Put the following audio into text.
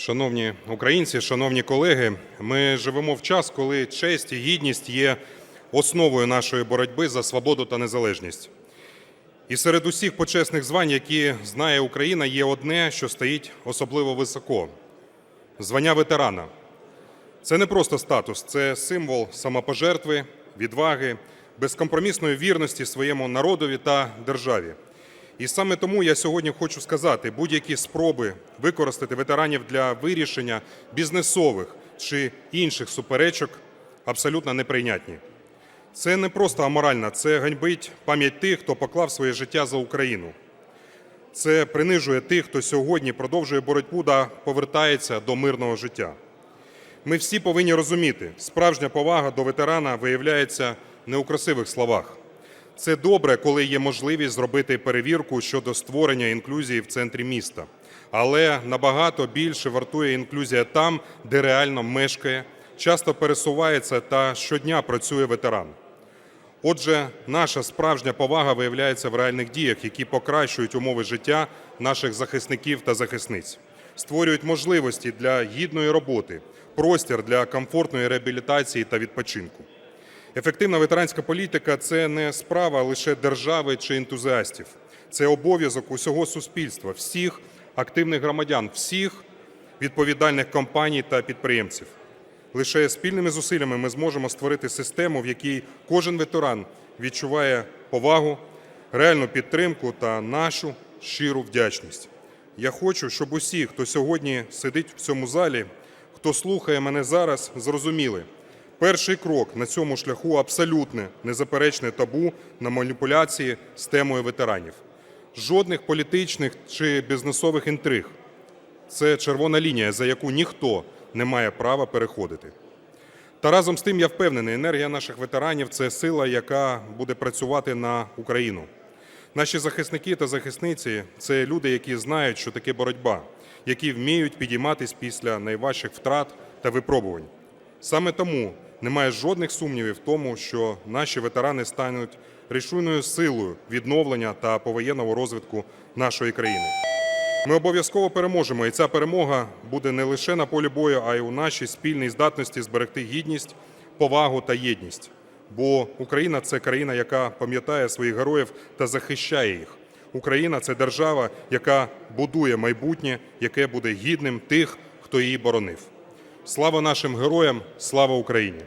Шановні українці, шановні колеги, ми живемо в час, коли честь і гідність є основою нашої боротьби за свободу та незалежність. І серед усіх почесних звань, які знає Україна, є одне, що стоїть особливо високо звання ветерана. Це не просто статус, це символ самопожертви, відваги, безкомпромісної вірності своєму народові та державі. І саме тому я сьогодні хочу сказати, будь-які спроби використати ветеранів для вирішення бізнесових чи інших суперечок абсолютно неприйнятні. Це не просто аморально, це ганьбить пам'ять тих, хто поклав своє життя за Україну. Це принижує тих, хто сьогодні продовжує боротьбу та повертається до мирного життя. Ми всі повинні розуміти, справжня повага до ветерана виявляється не у красивих словах. Це добре, коли є можливість зробити перевірку щодо створення інклюзії в центрі міста. Але набагато більше вартує інклюзія там, де реально мешкає, часто пересувається та щодня працює ветеран. Отже, наша справжня повага виявляється в реальних діях, які покращують умови життя наших захисників та захисниць, створюють можливості для гідної роботи, простір для комфортної реабілітації та відпочинку. Ефективна ветеранська політика це не справа лише держави чи ентузіастів. Це обов'язок усього суспільства, всіх активних громадян, всіх відповідальних компаній та підприємців. Лише спільними зусиллями ми зможемо створити систему, в якій кожен ветеран відчуває повагу, реальну підтримку та нашу щиру вдячність. Я хочу, щоб усі, хто сьогодні сидить в цьому залі, хто слухає мене зараз, зрозуміли. Перший крок на цьому шляху абсолютне незаперечне табу на маніпуляції з темою ветеранів. Жодних політичних чи бізнесових інтриг. Це червона лінія, за яку ніхто не має права переходити. Та разом з тим я впевнений, енергія наших ветеранів це сила, яка буде працювати на Україну. Наші захисники та захисниці це люди, які знають, що таке боротьба, які вміють підійматись після найважчих втрат та випробувань. Саме тому немає жодних сумнівів в тому, що наші ветерани стануть рішучною силою відновлення та повоєнного розвитку нашої країни. Ми обов'язково переможемо, і ця перемога буде не лише на полі бою, а й у нашій спільній здатності зберегти гідність, повагу та єдність. Бо Україна це країна, яка пам'ятає своїх героїв та захищає їх. Україна це держава, яка будує майбутнє, яке буде гідним тих, хто її боронив. Слава нашим героям, слава Україні!